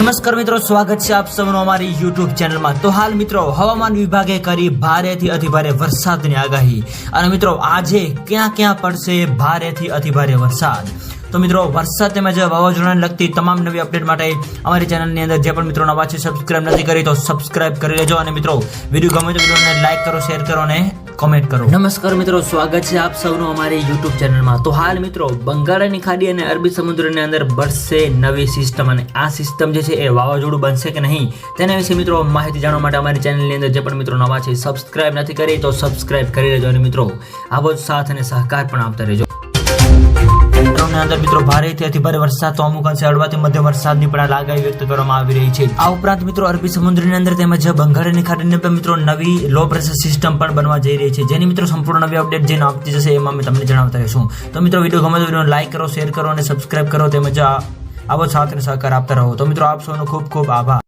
નમસ્કાર મિત્રો, સ્વાગત છે આપ સૌનું અમારી યુટ્યુબ ચેનલમાં. તો હાલ મિત્રો, હવામાન વિભાગે કરી ભારેથી અતિભારે વરસાદની આગાહી. અને મિત્રો, આજે ક્યાં ક્યાં પડશે ભારેથી અતિભારે વરસાદ? તો મિત્રો, વરસાદ તેમજ વાવાઝોડાને લગતી તમામ નવી અપડેટ માટે અમારી ચેનલની અંદર જે પણ મિત્રો નવા છે સબસ્ક્રાઇબ નથી કરી તો સબસ્ક્રાઇબ કરી લેજો. અને મિત્રો, વીડિયો ગમે તો વિડીયોને લાઈક કરો શેર કરો અને કોમેન્ટ કરો. નમસ્કાર મિત્રો, સ્વાગત છે આપ સૌનું અમારી યુટ્યુબ ચેનલમાં તો હાલ મિત્રો, બંગાળની ખાડી અને અરબી સમુદ્રની અંદર બરસે નવી સિસ્ટમ અને આ સિસ્ટમ જે છે એ વાવાઝોડું બનશે કે નહીં, તેના વિશે મિત્રો માહિતી જાણવા માટે અમારી ચેનલની અંદર જે પણ મિત્રો નવા છે સબસ્ક્રાઇબ નથી કરી તો સબસ્ક્રાઇબ કરી લેજો. અને મિત્રો, આવો જ સાથ અને સહકાર પણ આપતા રહેજો. ક્ષેત્રોની અંદર મિત્રો ભારેથી અતિ ભારે વરસાદ, તો અમુક અંશે હળવાથી મધ્યમ વરસાદની પણ આગાહી વ્યક્ત કરવામાં આવી રહી છે. આ ઉપરાંત મિત્રો અરબી સમુદ્રની અંદર તેમજ બંગાળની ખાડીને પણ મિત્રો નવી લો પ્રેશર સિસ્ટમ પણ બનવા જઈ રહી છે, જેની મિત્રો સંપૂર્ણ નવી અપડેટ જે આપતી જશે એમાં અમે તમને જણાવતા રહીશું. તો મિત્રો વીડિયો ગમે તો વીડિયો લાઈક કરો શેર કરો અને સબસ્ક્રાઈબ કરો તેમજ આવો સાથ સહકાર આપતા રહો. તો મિત્રો આપ સૌનો ખૂબ ખૂબ આભાર.